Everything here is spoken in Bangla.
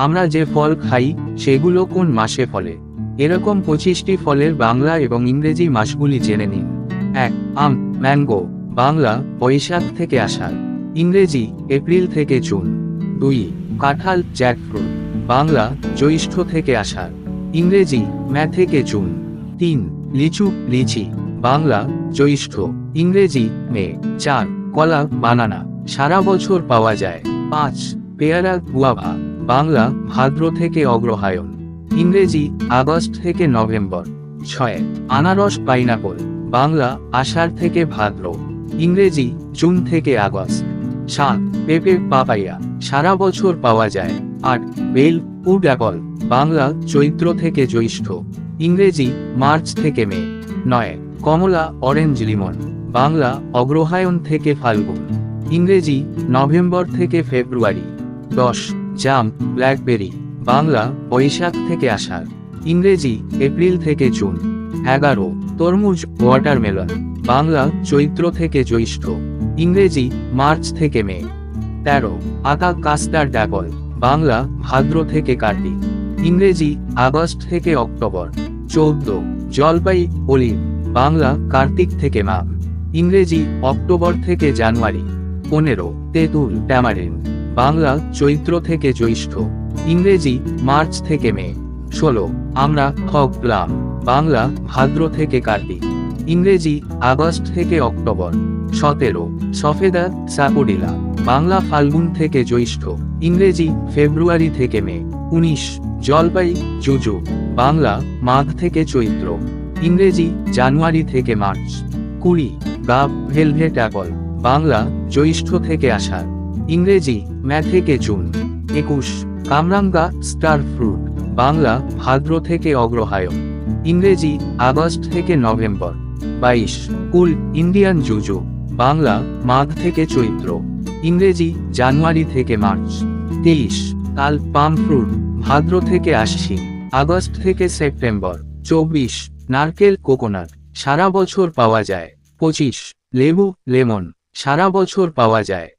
আমরা যে ফল খাই, সেগুলো কোন মাসে ফলে? এরকম পঁচিশটি ফলের বাংলা এবং ইংরেজি মাসগুলি জেনে নিন। এক, আম, ম্যাঙ্গো, বাংলা, বৈশাখ থেকে আষাঢ়, ইংরেজি, এপ্রিল থেকে জুন। দুই, কাঁঠাল, জ্যাকফ্রুট, বাংলা, জ্যৈষ্ঠ থেকে আষাঢ়, ইংরেজি ম্যা থেকে জুন। তিন, লিচু, লিচি, বাংলা, জ্যৈষ্ঠ, ইংরেজি, মে। চার, কলা, বানানা, সারা বছর পাওয়া যায়। পাঁচ, পেয়ারা, গুয়াভা। বাংলা, ভাদ্র থেকে অগ্রহায়ণ। ইংরেজি, আগস্ট থেকে নভেম্বর। ছয়, আনারস, পাইনাপল। বাংলা, আষাঢ় থেকে ভাদ্র। ইংরেজি, জুন থেকে আগস্ট। সাত, পেঁপে, পাপাইয়া। সারা বছর পাওয়া যায়। আট, বেল, উড, অ্যাপল। বাংলা, চৈত্র থেকে জ্যৈষ্ঠ। ইংরেজি, মার্চ থেকে মে। নয়, কমলা, অরেঞ্জ, লিমন। বাংলা, অগ্রহায়ণ থেকে ফাল্গুন। ইংরেজি, নভেম্বর থেকে ফেব্রুয়ারি। দশ জাম, ব্ল্যাকবেরি, বাংলা, বৈশাখ থেকে আষাঢ়, ইংরেজি, এপ্রিল থেকে জুন, এগারো, তরমুজ, ওয়াটারমেলন, বাংলা, চৈত্র থেকে জ্যৈষ্ঠ, ইংরেজি, মার্চ থেকে মে, তেরো, আকা কাস্টার অ্যাপল বাংলা, ভাদ্র থেকে কার্তিক, ইংরেজি, আগস্ট থেকে অক্টোবর, চৌদ্দ, জলপাই অলিভ বাংলা, কার্তিক থেকে মাঘ, ইংরেজি, অক্টোবর থেকে জানুয়ারি, পনেরো, তেঁতুল, ট্যামারিন বাংলা চৈত্র থেকে জ্যৈষ্ঠ, ইংরেজি মার্চ থেকে মে, ষোলো, আমরা খগ প্লাম বাংলা ভাদ্র থেকে কার্তিক, ইংরেজি আগস্ট থেকে অক্টোবর, সতেরো, সফেদা স্যাপোডিলা বাংলা ফাল্গুন থেকে জ্যৈষ্ঠ, ইংরেজি ফেব্রুয়ারি থেকে মে, উনিশ, জলপাই, জুজু, বাংলা মাঘ থেকে চৈত্র, ইংরেজি জানুয়ারি থেকে মার্চ, কুড়ি, গাব, ভেলভেট অ্যাপল বাংলা জ্যৈষ্ঠ থেকে আষাঢ়। ইংরেজি মে থেকে জুন একুশ, কামরাঙ্গা, স্টার ফ্রুট, বাংলা, ভাদ্র থেকে অগ্রহায়ণ। ইংরেজি, আগস্ট থেকে নভেম্বর। বাইশ, কুল, ইন্ডিয়ান জুজু, বাংলা, মাঘ থেকে চৈত্র। ইংরেজি, জানুয়ারি থেকে মার্চ। তেইশ তাল পাম ফ্রুট, ভাদ্র থেকে আশ্বিন, আগস্ট থেকে সেপ্টেম্বর। চব্বিশ, নারকেল, কোকোনাট, সারা বছর পাওয়া যায়। পঁচিশ, লেবু, লেমন, সারা বছর পাওয়া যায়।